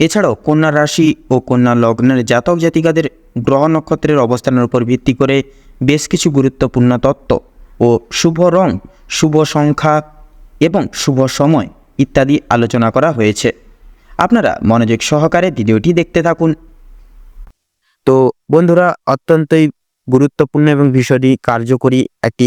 এছাড়াও কন্যা রাশি ও কন্যা লগ্নের জাতক জাতিকাদের গ্রহ নক্ষত্রের অবস্থানের উপর ভিত্তি করে বেশ কিছু গুরুত্বপূর্ণ তত্ত্ব ও শুভ রং, শুভ সংখ্যা এবং শুভ সময় ইত্যাদি আলোচনা করা হয়েছে। আপনারা মনোযোগ সহকারে ভিডিওটি দেখতে থাকুন। তো বন্ধুরা, অত্যন্তই গুরুত্বপূর্ণ এবং ভীষণই কার্যকরী একটি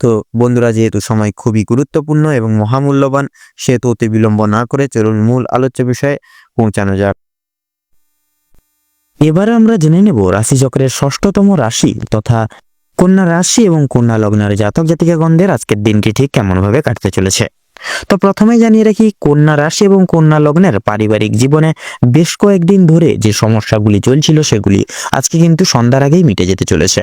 তো বন্ধুরা, যেহেতু সময় খুবই গুরুত্বপূর্ণ এবং মহামূল্যবান, সেহেতু অতি বিলম্ব না করে চলুন মূল আলোচ্য বিষয়ে পৌঁছানো যাক। এবারে আমরা জেনে নেব রাশিচক্রের ষষ্ঠতম রাশি তথা কন্যা রাশি এবং কন্যা লগ্নের জাতক জাতিকাগণদের আজকের দিনটি ঠিক কেমনভাবে কাটতে চলেছে। তো প্রথমে জানিয়ে রাখি, কন্যা রাশি এবং কন্যা লগ্নের পারিবারিক জীবনে বেশ কয়েকদিন ধরে যে সমস্যাগুলি চলছিল সেগুলি আজকে কিন্তু সন্ধ্যার আগেই মিটে যেতে চলেছে।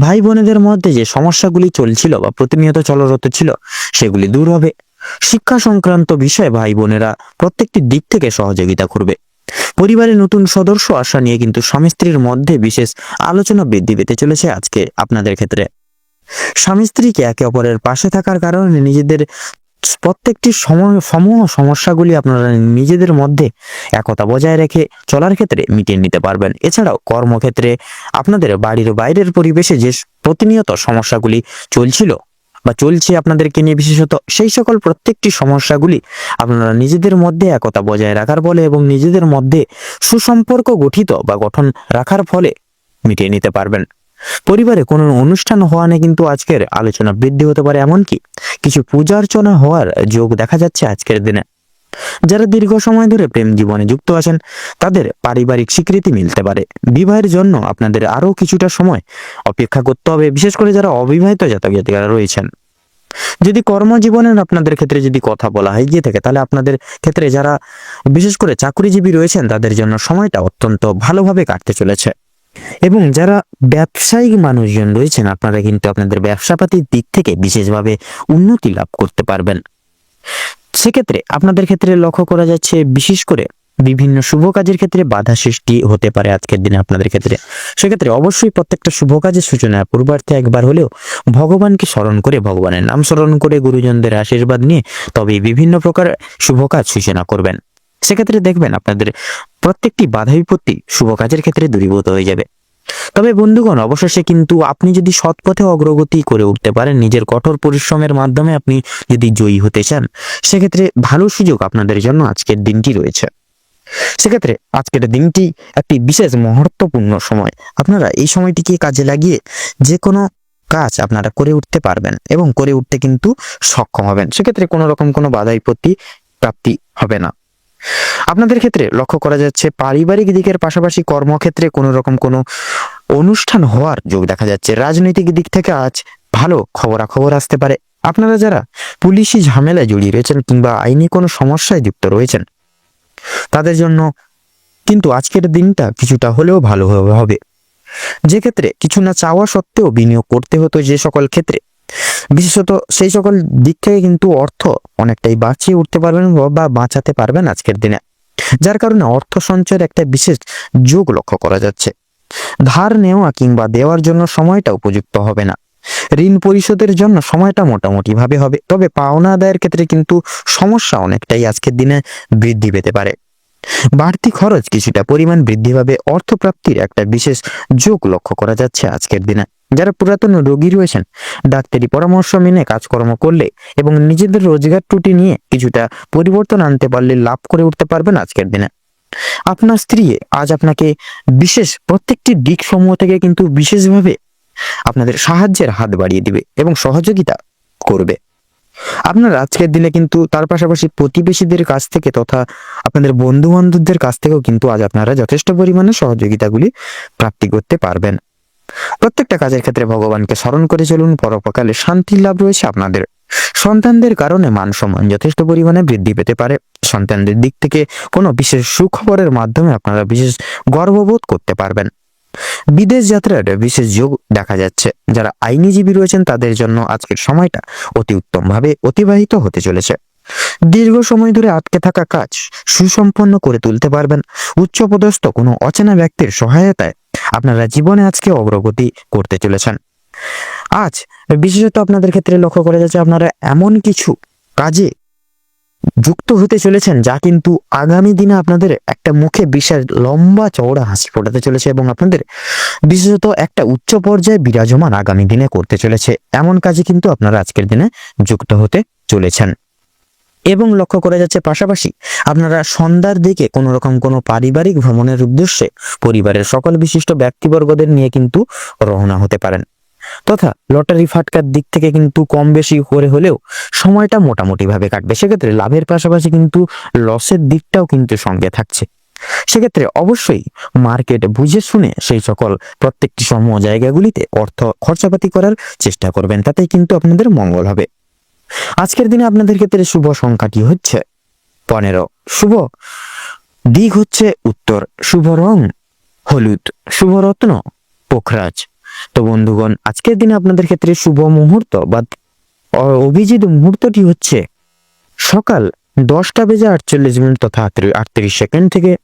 ভাই বোনেদের মধ্যে যে সমস্যাগুলি চলছিল বা প্রতিনিয়ত চলরত ছিল, সেগুলি দূর হবে। শিক্ষা সংক্রান্ত বিষয়ে ভাই বোনেরা প্রত্যেকটি দিক থেকে সহযোগিতা করবে। পরিবারে নতুন সদস্য আসা নিয়ে কিন্তু স্বামী স্ত্রীর মধ্যে বিশেষ আলোচনা বৃদ্ধি পেতে চলেছে আজকে আপনাদের ক্ষেত্রে। স্বামী স্ত্রীকে একে অপরের পাশে থাকার কারণে নিজেদের প্রত্যেকটি সময়, সমূহ সমস্যাগুলি আপনারা নিজেদের মধ্যে একতা বজায় রেখে চলার ক্ষেত্রে মিটিয়ে নিতে পারবেন। এছাড়াও কর্মক্ষেত্রে আপনাদের বাড়ির বাইরের পরিবেশে যে প্রতিনিয়ত সমস্যাগুলি চলছিল বা চলছে আপনাদেরকে নিয়ে বিশেষত, সেই সকল প্রত্যেকটি সমস্যাগুলি আপনারা নিজেদের মধ্যে একতা বজায় রাখার ফলে এবং নিজেদের মধ্যে সুসম্পর্ক গঠিত বা গঠন রাখার ফলে মিটিয়ে নিতে পারবেন। পরিবারে কোনো অনুষ্ঠান হওয়ানে কিন্তু আজকের আলোচনা বৃদ্ধি হতে পারে এমনকি কিছু পূজা অর্চনা হওয়ার যোগ দেখা যাচ্ছে আজকের দিনে। যারা দীর্ঘ সময় ধরে প্রেম জীবনে যুক্ত আছেন, তাদের পারিবারিক স্বীকৃতি মিলতে পারে। বিবাহের জন্য আপনাদের আরও কিছুটা সময় অপেক্ষা করতে হবে, বিশেষ করে যারা অবিবাহিত জাতক জাতিকারা রয়েছেন। যদি কর্মজীবনের আপনাদের ক্ষেত্রে যদি কথা বলা হয় গিয়ে থাকে, তাহলে আপনাদের ক্ষেত্রে যারা বিশেষ করে চাকরিজীবী রয়েছেন, তাদের জন্য সময়টা অত্যন্ত ভালোভাবে কাটতে চলেছে। এবং যারা ব্যবসায়িক মানুষজন রয়েছেন, আপনারা কিন্তু আপনাদের ব্যবসাপাতির দিক থেকে বিশেষভাবে উন্নতি লাভ করতে পারবেন। সেক্ষেত্রে আপনাদের ক্ষেত্রে লক্ষ্য করা যাচ্ছে, বিশেষ করে বিভিন্ন শুভ কাজের ক্ষেত্রে বাধা সৃষ্টি হতে পারে আজকের দিনে আপনাদের ক্ষেত্রে। সেক্ষেত্রে অবশ্যই প্রত্যেকটা শুভ কাজের সূচনা পূর্বার্থে একবার হলেও ভগবানকে স্মরণ করে ভগবানের নাম স্মরণ করে গুরুজনদের আশীর্বাদ নিয়ে তবে বিভিন্ন প্রকার শুভ কাজ সূচনা করবেন। সেক্ষেত্রে দেখবেন আপনাদের প্রত্যেকটি বাধা বিপত্তি শুভ কাজের ক্ষেত্রে দূরীভূত হয়ে যাবে। তবে বন্ধুগণ, অবশেষে কিন্তু আপনি যদি সৎ পথে অগ্রগতি করে উঠতে পারেন, নিজের কঠোর পরিশ্রমের মাধ্যমে আপনি যদি জয়ী হতে চান, সেক্ষেত্রে ভালো সুযোগ আপনাদের জন্য আজকের দিনটি রয়েছে। সেক্ষেত্রে আজকের দিনটি একটি বিশেষ মহত্বপূর্ণ সময়। আপনারা এই সময়টিকে কাজে লাগিয়ে যে কোনো কাজ আপনারা করে উঠতে পারবেন এবং করে উঠতে কিন্তু সক্ষম হবেন। সেক্ষেত্রে কোনো রকম কোনো বাধা বিপত্তি প্রাপ্তি হবে না। আপনাদের ক্ষেত্রে লক্ষ্য করা যাচ্ছে পারিবারিক দিকের পাশাপাশি কর্মক্ষেত্রে কোনো রকম কোনো অনুষ্ঠান হওয়ার যোগ দেখা যাচ্ছে। রাজনৈতিক দিক থেকে আজ ভালো খবরাখবর আসতে পারে। আপনারা যারা পুলিশি ঝামেলায় জড়িয়ে রয়েছেন কিংবা আইনি কোনো সমস্যায় যুক্ত রয়েছেন, তাদের জন্য কিন্তু আজকের দিনটা কিছুটা হলেও ভালো হবে। যে ক্ষেত্রে কিছু না চাওয়া সত্ত্বেও বিনিয়োগ করতে হতো যে সকল ক্ষেত্রে। বিশেষত সেই সকল দিক থেকে কিন্তু অর্থ অনেকটাই বাঁচিয়ে উঠতে পারবেন বা বাঁচাতে পারবেন আজকের দিনে। যার কারণে অর্থ সঞ্চয়ের একটা বিশেষ যোগ লক্ষ্য করা যাচ্ছে। ধার নেওয়া কিংবা দেওয়ার জন্য সময়টা উপযুক্ত হবে না। ঋণ পরিশোধের জন্য সময়টা মোটামুটি ভাবে হবে, তবে পাওনা আদায়ের ক্ষেত্রে কিন্তু সমস্যা অনেকটাই আজকের দিনে বৃদ্ধি পেতে পারে। বাড়তি খরচ কিছুটা পরিমাণ বৃদ্ধি পাবে, অর্থপ্রাপ্তির একটা বিশেষ যোগ লক্ষ্য করা যাচ্ছে আজকের দিনে। যারা পুরাতন রোগী রয়েছেন, ডাক্তারি পরামর্শ মেনে কাজকর্ম করলে এবং নিজেদের রোজগার ত্রুটি নিয়ে কিছুটা পরিবর্তন আনতে পারলে লাভ করে উঠতে পারবেন আজকের দিনে। আপনার স্ত্রী আজ আপনাকে বিশেষ প্রত্যেকটি দিক সমূহ থেকে কিন্তু বিশেষভাবে আপনাদের সাহায্যের হাত বাড়িয়ে দিবে এবং সহযোগিতা করবে। আপনার আজকের দিনে কিন্তু তার পাশাপাশি প্রতিবেশীদের কাছ থেকে তথা আপনাদের বন্ধু বান্ধবদের কাছ থেকেও কিন্তু আজ আপনারা যথেষ্ট পরিমাণে সহযোগিতাগুলি প্রাপ্তি করতে পারবেন। প্রত্যেকটা কাজের ক্ষেত্রে ভগবানকে স্মরণ করে চলুন, পরপকালে শান্তি লাভ রয়েছে আপনাদের। সন্তানদের কারণে মান সম্মান যথেষ্ট পরিমাণে বৃদ্ধি পেতে পারে। সন্তানদের দিক থেকে কোনো বিশেষ সুখবরের মাধ্যমে আপনারা বিশেষ গর্ববোধ করতে পারবেন। বিদেশ যাত্রার বিশেষ যোগ দেখা যাচ্ছে। যারা আইনিজীবী রয়েছেন, তাদের জন্য আজকের সময়টা অতি উত্তমভাবে অতিবাহিত হতে চলেছে। দীর্ঘ সময় ধরে আটকে থাকা কাজ সুসম্পন্ন করে তুলতে পারবেন। উচ্চপদস্থ কোনো অচেনা ব্যক্তির সহায়তায় আপনারা জীবনে আজকে অগ্রগতি করতে চলেছেন। আজ বিশেষত আপনাদের ক্ষেত্রে লক্ষ্য করা যাচ্ছে আপনারা এমন কিছু কাজে যুক্ত হতে চলেছেন যা কিন্তু আগামী দিনে আপনাদের একটা মুখে বিশাল লম্বা চওড়া হাসি ফোটাতে চলেছে এবং আপনাদের বিশেষত একটা উচ্চ পর্যায়ে বিরাজমান আগামী দিনে করতে চলেছে। এমন কাজে কিন্তু আপনারা আজকের দিনে যুক্ত হতে চলেছেন। এবং লক্ষ্য করা যাচ্ছে পাশাপাশি আপনারা সন্ধ্যার দিকে কোনো রকম কোনো পারিবারিক ভ্রমণের উদ্দেশ্যে পরিবারের সকল বিশিষ্ট ব্যক্তিবর্গদের নিয়ে কিন্তু রওনা হতে পারেন। তথা লটারি ফাটকার দিক থেকে কিন্তু কম বেশি করে হলেও সময়টা মোটামুটি ভাবে কাটবে। সেক্ষেত্রে লাভের পাশাপাশি কিন্তু লসের দিকটাও কিন্তু সঙ্গে থাকছে। সেক্ষেত্রে অবশ্যই মার্কেট বুঝে শুনে সেই সকল প্রত্যেকটি সমূহ জায়গাগুলিতে অর্থ খরচাপাতি করার চেষ্টা করবেন। তাতেই কিন্তু আপনাদের মঙ্গল হবে। আজকের দিনে আপনাদের ক্ষেত্রে শুভ সংখ্যাটি হচ্ছে? পনেরো। শুভ। দিক হচ্ছে উত্তর। শুভ রং হলুদ। শুভ রত্ন পোখরাজ। তো বন্ধুগণ, আজকের দিনে আপনাদের ক্ষেত্রে শুভ মুহূর্ত বা অভিজিৎ মুহূর্তটি হচ্ছে সকাল দশটা বেজে আটচল্লিশ মিনিট তথা আটত্রিশ সেকেন্ড থেকে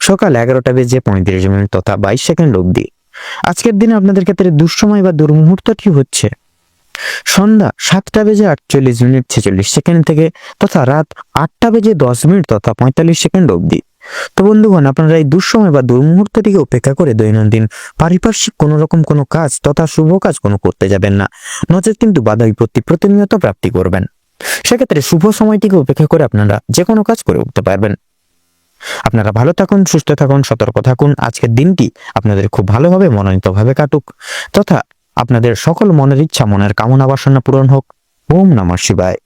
সকাল এগারোটা বেজে পঁয়ত্রিশ মিনিট তথা বাইশ সেকেন্ড অবধি। আজকের দিনে আপনাদের ক্ষেত্রে দুঃসময় বা দুর্মুহূর্তটি হচ্ছে সন্ধ্যা সাতটা বেজে আটচল্লিশ মিনিট ছেচল্লিশ সেকেন্ড থেকে তথা রাত আটটা বেজে দশ মিনিট তথা পঁয়তাল্লিশ সেকেন্ড অবধি। তো বন্ধুগণ, আপনারা এই দুঃসময় বা দুর্মুহূর্তটিকে উপেক্ষা করে দৈনন্দিন পারিপার্শ্বিক কোনো রকম কোনো কাজ তথা শুভ কাজ কোনো করতে যাবেন না। নচেত কিন্তু বাধা বিপত্তি প্রতিনিয়ত প্রাপ্তি করবেন। সেক্ষেত্রে শুভ সময়টিকে উপেক্ষা করে আপনারা যে কোনো কাজ করে উঠতে পারবেন। আপনারা ভালো থাকুন, সুস্থ থাকুন, সতর্ক থাকুন। আজকের দিনটি আপনাদের খুব ভালোভাবে মনোনীতভাবে কাটুক। তথা আপনাদের সকল মনের ইচ্ছা মনের কামনা বাসনা পূরণ হোক। ওম নমঃ শিবায়।